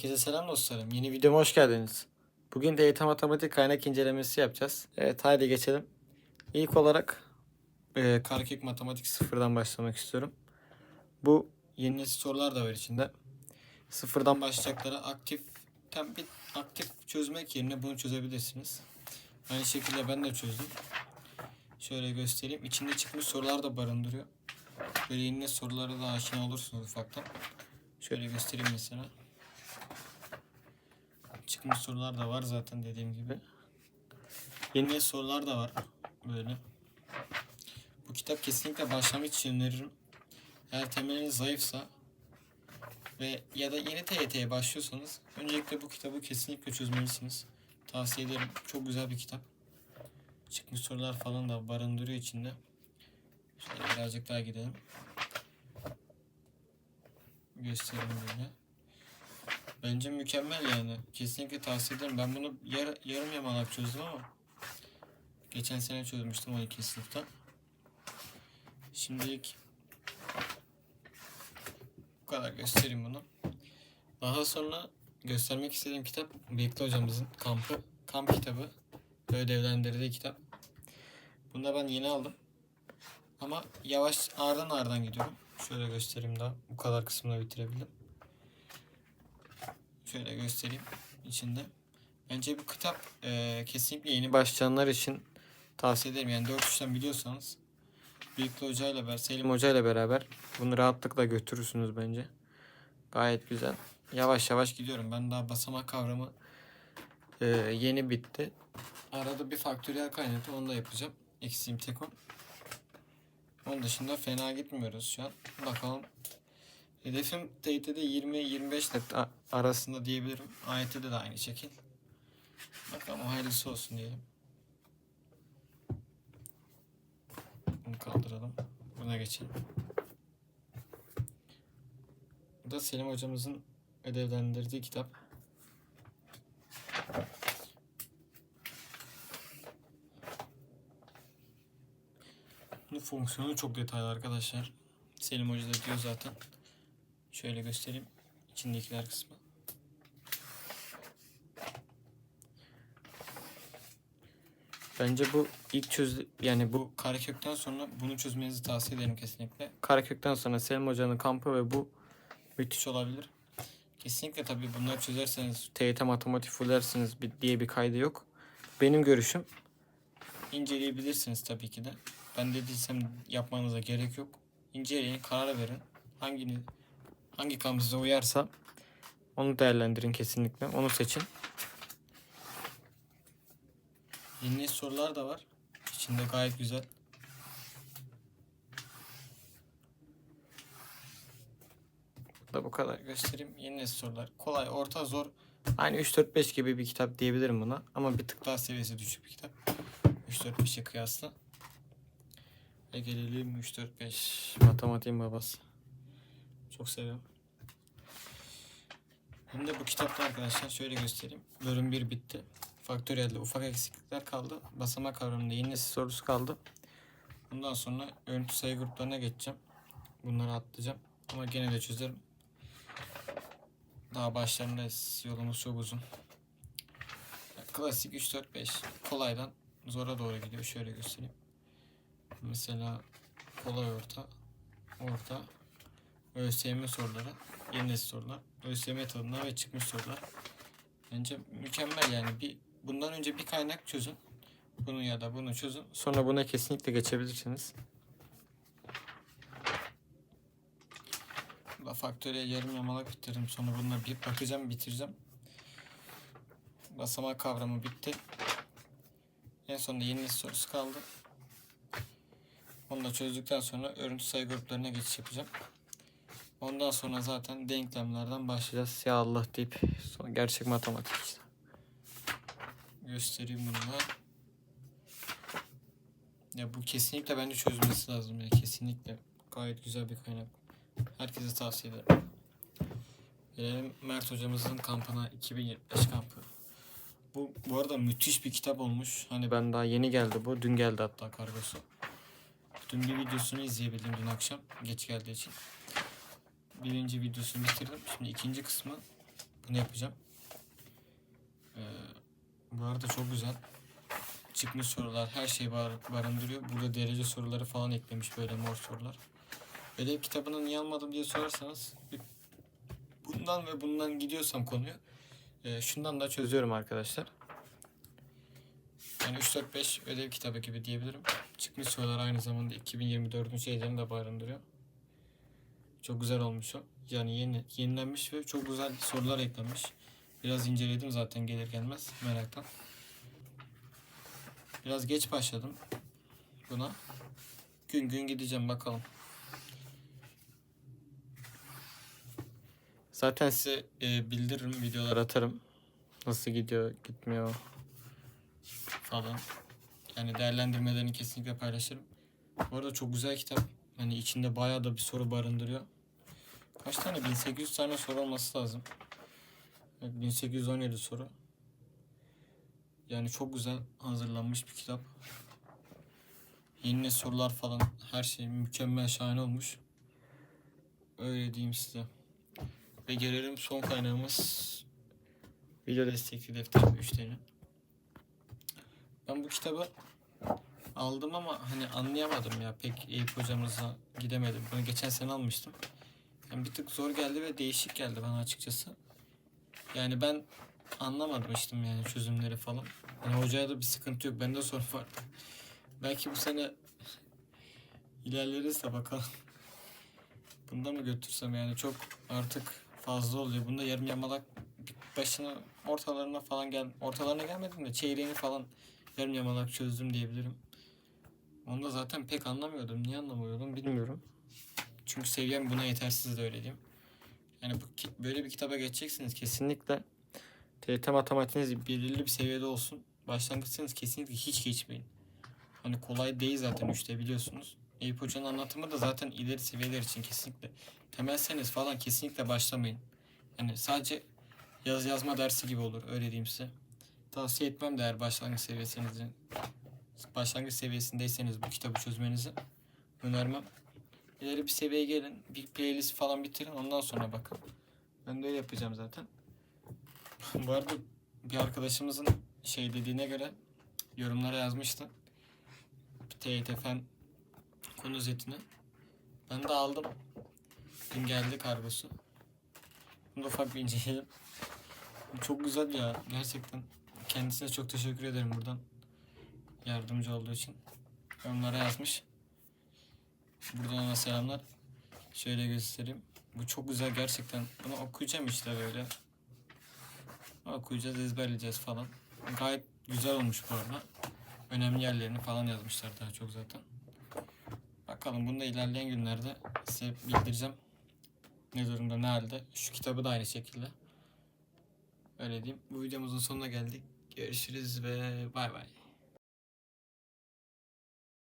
Herkese selam dostlarım. Yeni videoma hoş geldiniz. Bugün de matematik kaynak incelemesi yapacağız. Evet haydi geçelim. İlk olarak e, Karakök Matematik sıfırdan başlamak istiyorum. Bu yeni nesil sorular da var içinde. Sıfırdan başlayacaklara aktif bir aktif çözmek yerine bunu çözebilirsiniz. Aynı şekilde ben de çözdüm. Şöyle göstereyim. İçinde çıkmış sorular da barındırıyor. Böyle yeni sorulara da aşina olursunuz ufaktan. Şöyle göstereyim mesela. Çıkmış sorular da var zaten dediğim gibi. Yeni sorular da var böyle. Bu kitap kesinlikle başlangıç için öneririm. Eğer temeliniz zayıfsa ve ya da yeni TYT'ye başlıyorsanız öncelikle bu kitabı kesinlikle çözmelisiniz. Tavsiye ederim. Çok güzel bir kitap. Çıkmış sorular falan da barındırıyor içinde. Şöyle birazcık daha gidelim. Gösterelim böyle. Bence mükemmel yani. Kesinlikle tavsiye ederim. Ben bunu yar, yarım yamalak çözdüm ama geçen sene çözmüştüm 12. sınıfta. Şimdilik bu kadar göstereyim bunu. Daha sonra göstermek istediğim kitap Bekli hocamızın kampı. Kamp kitabı. Ödevlendirdiği kitap. Bunu da ben yeni aldım. Ama yavaş ağırdan ağırdan gidiyorum. Şöyle göstereyim daha. Bu kadar kısmını bitirebildim. Şöyle göstereyim içinde. Bence bu kitap e, kesinlikle yeni başlayanlar için tavsiye ederim. Yani 4 işlem biliyorsanız Büyüklü Hoca ile beraber, Selim Hoca ile beraber bunu rahatlıkla götürürsünüz bence. Gayet güzel. Yavaş yavaş gidiyorum. Ben daha basamak kavramı e, yeni bitti. Arada bir faktöriyel kaynadı. Onu da yapacağım. Eksiğim tek o. Onun dışında fena gitmiyoruz şu an. Bakalım. Hedefim TYT'de 20-25 net arasında diyebilirim. AYT'de de aynı şekil. Bakalım hayırlısı olsun diyelim. Bunu kaldıralım. Buna geçelim. Bu da Selim hocamızın ödevlendirdiği kitap. Bunun fonksiyonu çok detaylı arkadaşlar. Selim Hoca da diyor zaten. Şöyle göstereyim. İçindekiler kısmı. Bence bu ilk çöz yani bu karekökten sonra bunu çözmenizi tavsiye ederim kesinlikle. Karekökten sonra Selim Hoca'nın kampı ve bu müthiş olabilir. Kesinlikle tabii bunları çözerseniz TYT matematik fullersiniz diye bir kaydı yok. Benim görüşüm inceleyebilirsiniz tabii ki de. Ben dediysem yapmanıza gerek yok. İnceleyin, karar verin. Hangini hangi kam size uyarsa onu değerlendirin kesinlikle. Onu seçin. Yeni sorular da var. İçinde gayet güzel. Da bu kadar göstereyim. Yeni sorular. Kolay, orta, zor. Aynı 3-4-5 gibi bir kitap diyebilirim buna. Ama bir tık daha seviyesi düşük bir kitap. 3-4-5'e kıyasla. Ve gelelim 3-4-5. Matematiğin babası. Çok seviyorum. Hem de bu kitapta arkadaşlar şöyle göstereyim. Bölüm 1 bitti. Faktöriyelde ufak eksiklikler kaldı. Basamak kavramında nesil sorusu kaldı. Bundan sonra örüntü sayı gruplarına geçeceğim. Bunları atlayacağım. Ama gene de çözerim. Daha başlarındayız. Yolumuz çok uzun. Klasik 3 4 5 kolaydan zora doğru gidiyor. Şöyle göstereyim. Mesela kolay orta, orta, ÖSYM soruları, yeni sorular, ÖSYM tadına ve çıkmış sorular. Bence mükemmel yani. Bir bundan önce bir kaynak çözün. Bunu ya da bunu çözün. Sonra buna kesinlikle geçebilirsiniz. Da faktöriyel yarım yamalak bitirdim. Sonra bununla bir bakacağım, bitireceğim. Basamak kavramı bitti. En sonunda yeni sorusu kaldı. Onu da çözdükten sonra örüntü sayı gruplarına geçiş yapacağım. Ondan sonra zaten denklemlerden başlayacağız. Ya Allah deyip sonra gerçek matematik işte. Göstereyim bunu da. Ya bu kesinlikle bence çözülmesi lazım ya kesinlikle. Gayet güzel bir kaynak. Herkese tavsiye ederim. Gelelim Mert hocamızın kampına 2075 kampı. Bu bu arada müthiş bir kitap olmuş. Hani ben daha yeni geldi bu. Dün geldi hatta kargosu. Dün bir videosunu izleyebildim dün akşam. Geç geldiği için. Birinci videosunu bitirdim. Şimdi ikinci kısmı Bunu yapacağım. Ee, bu arada çok güzel. Çıkmış sorular her şeyi bar- barındırıyor. Burada derece soruları falan eklemiş böyle mor sorular. Ödev kitabını niye almadım diye sorarsanız bundan ve bundan gidiyorsam konuyu e, şundan da çözüyorum arkadaşlar. Yani 3-4-5 ödev kitabı gibi diyebilirim. Çıkmış sorular aynı zamanda 2024'ün şeylerini de barındırıyor. Çok güzel olmuş o. Yani yeni, yenilenmiş ve çok güzel sorular eklenmiş. Biraz inceledim zaten gelir gelmez meraktan. Biraz geç başladım buna. Gün gün gideceğim bakalım. Zaten size e, bildiririm, videolar atarım. Nasıl gidiyor, gitmiyor falan. Yani değerlendirmelerini kesinlikle paylaşırım. Bu arada çok güzel kitap. Hani içinde bayağı da bir soru barındırıyor. Kaç tane? 1800 tane soru olması lazım. Evet, 1817 soru. Yani çok güzel hazırlanmış bir kitap. Yeni sorular falan her şey mükemmel şahane olmuş. Öyle diyeyim size. Ve gelelim son kaynağımız video destekli defter 3 tane. Ben bu kitabı aldım ama hani anlayamadım ya pek Eyüp hocamıza gidemedim. Bunu geçen sene almıştım. Yani bir tık zor geldi ve değişik geldi bana açıkçası. Yani ben anlamamıştım yani çözümleri falan. Hani hocaya da bir sıkıntı yok. Bende sorun var. Belki bu sene ilerleriz de bakalım. Bunda mı götürsem yani çok artık fazla oluyor. Bunda yarım yamalak başına ortalarına falan gel ortalarına gelmedim de çeyreğini falan yarım yamalak çözdüm diyebilirim. Onu da zaten pek anlamıyordum. Niye anlamıyordum bilmiyorum. Çünkü seviyem buna yetersiz de öyle diyeyim. Yani bu, böyle bir kitaba geçeceksiniz kesinlikle. TRT matematiğiniz belirli bir seviyede olsun. Başlangıçsanız kesinlikle hiç geçmeyin. Hani kolay değil zaten üçte biliyorsunuz. Eyüp Hoca'nın anlatımı da zaten ileri seviyeler için kesinlikle. Temelseniz falan kesinlikle başlamayın. Yani sadece yaz yazma dersi gibi olur öyle diyeyim size. Tavsiye etmem de eğer başlangıç seviyesinizi başlangıç seviyesindeyseniz bu kitabı çözmenizi önermem. İleri bir seviyeye gelin. Bir playlist falan bitirin. Ondan sonra bakın. Ben de öyle yapacağım zaten. Bu arada bir arkadaşımızın şey dediğine göre yorumlara yazmıştı. TYT Fen konu zetini. Ben de aldım. Dün geldi kargosu. Bunu da ufak bir inceleyelim. Çok güzel ya. Gerçekten. Kendisine çok teşekkür ederim buradan. Yardımcı olduğu için. Yorumlara yazmış. Buradan ona selamlar. Şöyle göstereyim. Bu çok güzel gerçekten. Bunu okuyacağım işte böyle. Okuyacağız, ezberleyeceğiz falan. Gayet güzel olmuş bu arada. Önemli yerlerini falan yazmışlar daha çok zaten. Bakalım bunu da ilerleyen günlerde size bildireceğim. Ne durumda, ne halde. Şu kitabı da aynı şekilde. Öyle diyeyim. Bu videomuzun sonuna geldik. Görüşürüz ve bay bay.